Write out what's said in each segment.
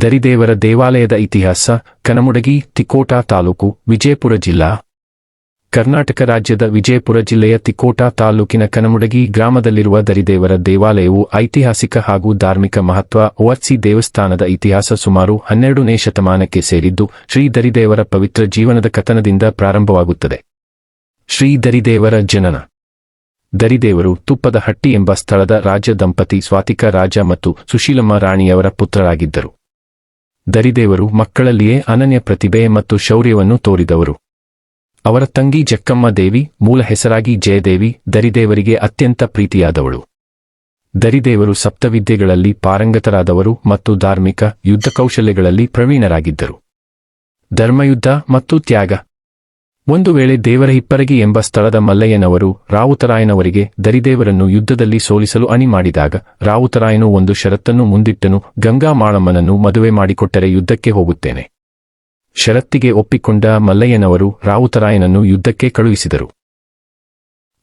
ದರಿದೇವರ ದೇವಾಲಯದ ಇತಿಹಾಸ, ಕನಮುಡಗಿ, ತಿಕೋಟಾ ತಾಲೂಕು, ವಿಜಯಪುರ ಜಿಲ್ಲಾ. ಕರ್ನಾಟಕ ರಾಜ್ಯದ ವಿಜಯಪುರ ಜಿಲ್ಲೆಯ ತಿಕೋಟಾ ತಾಲೂಕಿನ ಕನಮುಡಗಿ ಗ್ರಾಮದಲ್ಲಿರುವ ದರಿದೇವರ ದೇವಾಲಯವು ಐತಿಹಾಸಿಕ ಹಾಗೂ ಧಾರ್ಮಿಕ ಮಹತ್ವ ಓರ್ಸಿ ದೇವಸ್ಥಾನದ ಇತಿಹಾಸ ಸುಮಾರು ಹನ್ನೆರಡನೇ ಶತಮಾನಕ್ಕೆ ಸೇರಿದ್ದು, ಶ್ರೀ ದರಿದೇವರ ಪವಿತ್ರ ಜೀವನದ ಕಥನದಿಂದ ಪ್ರಾರಂಭವಾಗುತ್ತದೆ. ಶ್ರೀ ದರಿದೇವರ ಜನನ. ದರಿದೇವರು ತುಪ್ಪದ ಹಟ್ಟಿ ಎಂಬ ಸ್ಥಳದ ರಾಜ ದಂಪತಿ ಸ್ವಾತಿಕ ರಾಜ ಮತ್ತು ಸುಶೀಲಮ್ಮ ರಾಣಿಯವರ ಪುತ್ರರಾಗಿದ್ದರು. ದರಿದೇವರು ಮಕ್ಕಳಲ್ಲಿಯೇ ಅನನ್ಯ ಪ್ರತಿಭೆ ಮತ್ತು ಶೌರ್ಯವನ್ನು ತೋರಿದವರು. ಅವರ ತಂಗಿ ಜಕ್ಕಮ್ಮ ದೇವಿ, ಮೂಲ ಹೆಸರಾಗಿ ಜಯದೇವಿ, ದರಿದೇವರಿಗೆ ಅತ್ಯಂತ ಪ್ರೀತಿಯಾದವಳು. ದರಿದೇವರು ಸಪ್ತವಿದ್ಯೆಗಳಲ್ಲಿ ಪಾರಂಗತರಾದವರು ಮತ್ತು ಧಾರ್ಮಿಕ ಯುದ್ಧ ಕೌಶಲ್ಯಗಳಲ್ಲಿ ಪ್ರವೀಣರಾಗಿದ್ದರು. ಧರ್ಮಯುದ್ಧ ಮತ್ತು ತ್ಯಾಗ ಒಂದು ವೇಳೆ ದೇವರ ಹಿಪ್ಪರಗಿ ಎಂಬ ಸ್ಥಳದ ಮಲ್ಲಯ್ಯನವರು ರಾವುತರಾಯನವರಿಗೆ ದರಿದೇವರನ್ನು ಯುದ್ಧದಲ್ಲಿ ಸೋಲಿಸಲು ಅಣಿ ಮಾಡಿದಾಗ ರಾವುತರಾಯನು ಒಂದು ಷರತ್ತನ್ನು ಮುಂದಿಟ್ಟನು, ಗಂಗಾ ಮಾಳಮ್ಮನನ್ನು ಮದುವೆ ಮಾಡಿಕೊಟ್ಟರೆ ಯುದ್ಧಕ್ಕೆ ಹೋಗುತ್ತೇನೆ. ಷರತ್ತಿಗೆ ಒಪ್ಪಿಕೊಂಡ ಮಲ್ಲಯ್ಯನವರು ರಾವುತರಾಯನನ್ನು ಯುದ್ಧಕ್ಕೆ ಕಳುಹಿಸಿದರು.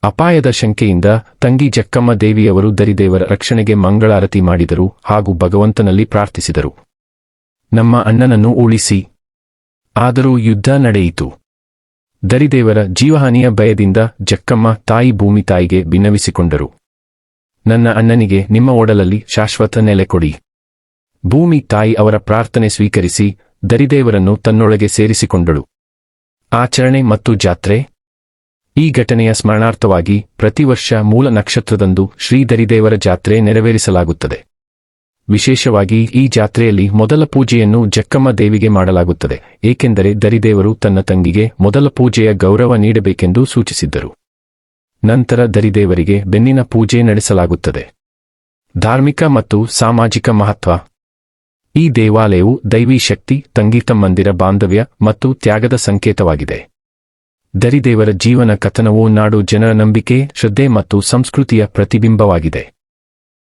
ಅಪಾಯದ ಶಂಕೆಯಿಂದ ತಂಗಿ ಜಕ್ಕಮ್ಮ ದೇವಿಯವರು ದರಿದೇವರ ರಕ್ಷಣೆಗೆ ಮಂಗಳಾರತಿ ಮಾಡಿದರು ಹಾಗೂ ಭಗವಂತನಲ್ಲಿ ಪ್ರಾರ್ಥಿಸಿದರು. ನಮ್ಮ ಅಣ್ಣನನ್ನು ಉಳಿಸಿ. ಆದರೂ ಯುದ್ಧ ನಡೆಯಿತು. ದರಿದೇವರ ಜೀವಹಾನಿಯ ಭಯದಿಂದ ಜಕ್ಕಮ್ಮ ತಾಯಿ ಭೂಮಿ ತಾಯಿಗೆ ಭಿನ್ನವಿಸಿಕೊಂಡರು ನನ್ನ ಅಣ್ಣನಿಗೆ ನಿಮ್ಮ ಒಡಲಲ್ಲಿ ಶಾಶ್ವತ ನೆಲೆ ಕೊಡಿ. ಭೂಮಿ ತಾಯಿ ಅವರ ಪ್ರಾರ್ಥನೆ ಸ್ವೀಕರಿಸಿ ದರಿದೇವರನ್ನು ತನ್ನೊಳಗೆ ಸೇರಿಸಿಕೊಂಡಳು. ಆಚರಣೆ ಮತ್ತು ಜಾತ್ರೆ? ಈ ಘಟನೆಯ ಸ್ಮರಣಾರ್ಥವಾಗಿ ಪ್ರತಿವರ್ಷ ಮೂಲ ನಕ್ಷತ್ರದಂದು ಶ್ರೀ ದರಿದೇವರ ಜಾತ್ರೆ ನೆರವೇರಿಸಲಾಗುತ್ತದೆ. ವಿಶೇಷವಾಗಿ ಈ ಜಾತ್ರೆಯಲ್ಲಿ ಮೊದಲ ಪೂಜೆಯನ್ನು ಜಕ್ಕಮ್ಮ ದೇವಿಗೆ ಮಾಡಲಾಗುತ್ತದೆ, ಏಕೆಂದರೆ ದರಿದೇವರು ತನ್ನ ತಂಗಿಗೆ ಮೊದಲ ಪೂಜೆಯ ಗೌರವ ನೀಡಬೇಕೆಂದು ಸೂಚಿಸಿದ್ದರು. ನಂತರ ದರಿದೇವರಿಗೆ ಬೆನ್ನಿನ ಪೂಜೆ ನಡೆಸಲಾಗುತ್ತದೆ. ಧಾರ್ಮಿಕ ಮತ್ತು ಸಾಮಾಜಿಕ ಮಹತ್ವ. ಈ ದೇವಾಲಯವು ದೈವಿ ಶಕ್ತಿ, ತಂಗೀತ ಮಂದಿರ ಬಾಂಧವ್ಯ ಮತ್ತು ತ್ಯಾಗದ ಸಂಕೇತವಾಗಿದೆ. ದರಿದೇವರ ಜೀವನ ಕಥನವು ನಾಡು ಜನರ ನಂಬಿಕೆ, ಶ್ರದ್ಧೆ ಮತ್ತು ಸಂಸ್ಕೃತಿಯ ಪ್ರತಿಬಿಂಬವಾಗಿದೆ.